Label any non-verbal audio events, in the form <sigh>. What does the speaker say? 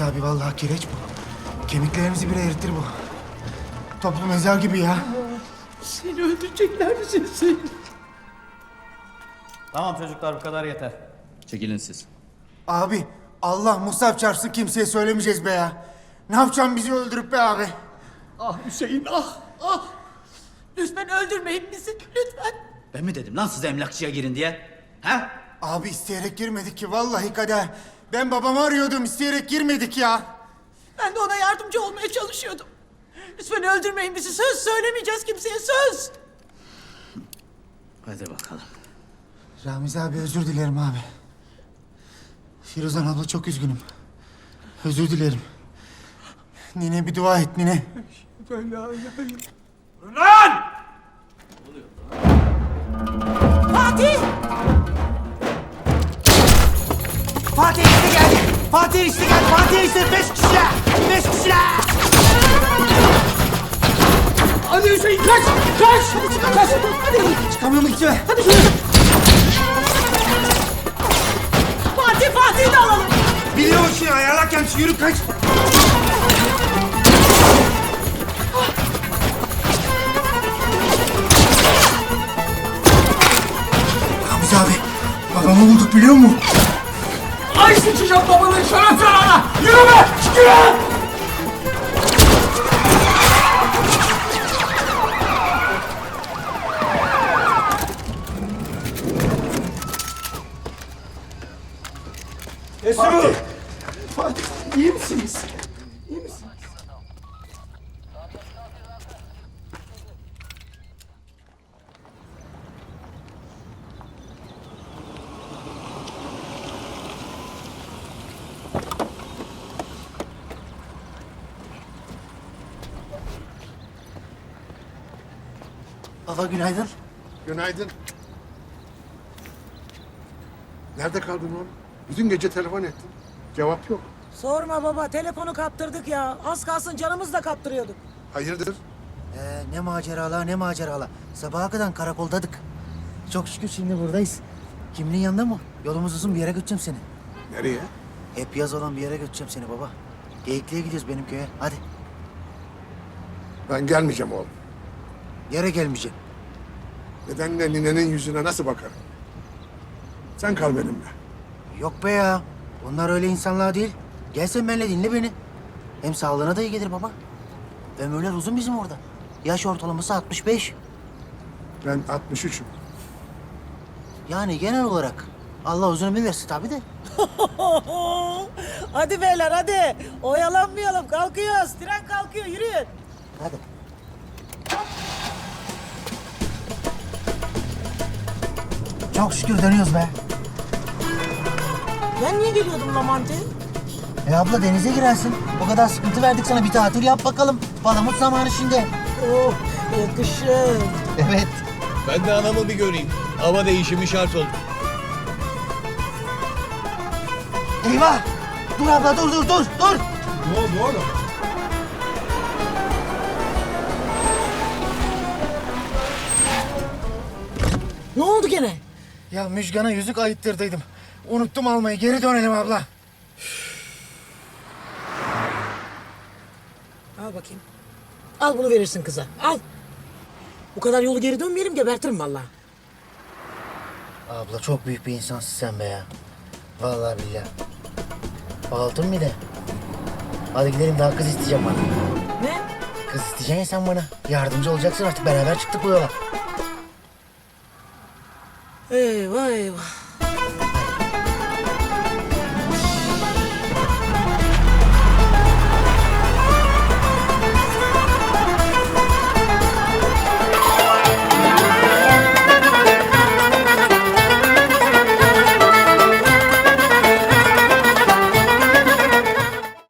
abi vallahi kireç bu. Kemiklerimizi bile eritir bu. Toplu mezar gibi ya. Seni öldürecekler mi seni seni? Tamam çocuklar bu kadar yeter. Çekilin siz. Abi Allah Musab çarpsın kimseye söylemeyeceğiz be ya. Ne yapacaksın bizi öldürüp be abi? Ah Hüseyin ah ah. Lütfen öldürmeyin bizi lütfen. Ben mi dedim lan size emlakçıya girin diye? Ha? Abi isteyerek girmedik ki vallahi kader. Ben babamı arıyordum isteyerek girmedik ya. Ben de ona yardımcı olmaya çalışıyordum. Lütfen öldürmeyin bizi söz söylemeyeceğiz kimseye söz. Hadi bakalım. Ramiz abi özür dilerim abi. Firuzan abla çok üzgünüm. Özür dilerim. Nine bir dua et Nine. Fatih! Fatih işte geldi. Fatih işte geldi. Fatih işte beş kişiler. Beş kişiler. Hadi Hüseyin kaç! Kaç! Kaç! Hadi! Çıkamıyorum hiç be. Hadi şuraya! Fatih Fatih'i de alalım. Biliyorum şey ayarlarken yürü kaç. Ramiz abi babamı bulduk biliyor musun? Ay sıçacağım babanın şeref yarana! Yürü be! Yürü! Fatih! Fatih iyi misiniz? Baba günaydın. Günaydın. Nerede kaldın oğlum? Bütün gece telefon ettim. Cevap yok. Sorma baba telefonu kaptırdık ya. Az kalsın canımız da kaptırıyorduk. Hayırdır? Ee, ne maceralar ne maceralar. Sabaha kadar karakoldadık. Çok şükür şimdi buradayız. Kimliğin yanında mı? Yolumuz uzun bir yere götüreceğim seni. Nereye? Hep yaz olan bir yere götüreceğim seni baba. Geyikli'ye gidiyoruz benim köye. Hadi. Ben gelmeyeceğim oğlum. Yere gelmeyeceğim. Nedenle ninenin yüzüne nasıl bakarım? Sen kal benimle. Yok be ya. Onlar öyle insanlar değil. Gel sen benimle dinle beni. Hem sağlığına da iyi gelir baba. Ömürler uzun bizim orada. Yaş ortalaması 65. Ben 63'üm. Yani genel olarak. Allah uzun ömür versin tabii de. <laughs> hadi beyler hadi. Oyalanmayalım kalkıyoruz. Tren kalkıyor yürüyün. Hadi. Çok şükür dönüyoruz be. Ben niye geliyordum Lamanti? E abla denize girersin. O kadar sıkıntı verdik sana bir tatil yap bakalım. Palamut zamanı şimdi. Oh yakışır. Evet. Ben de anamı bir göreyim. Hava değişimi şart oldu. Eyvah! Dur abla dur dur dur dur. Ne oldu oğlum? Ne oldu gene? Ya Müjgan'a yüzük ayıttırdıydım. Unuttum almayı. Geri dönelim abla. Al bakayım. Al bunu verirsin kıza. Al. Bu kadar yolu geri dönmeyelim gebertirim vallahi. Abla çok büyük bir insansın sen be ya. Vallahi billahi. Altın bir de. Hadi gidelim daha kız isteyeceğim bana. Ne? Kız isteyeceksin ya sen bana. Yardımcı olacaksın artık. Beraber çıktık bu yola. Eyvah eyvah.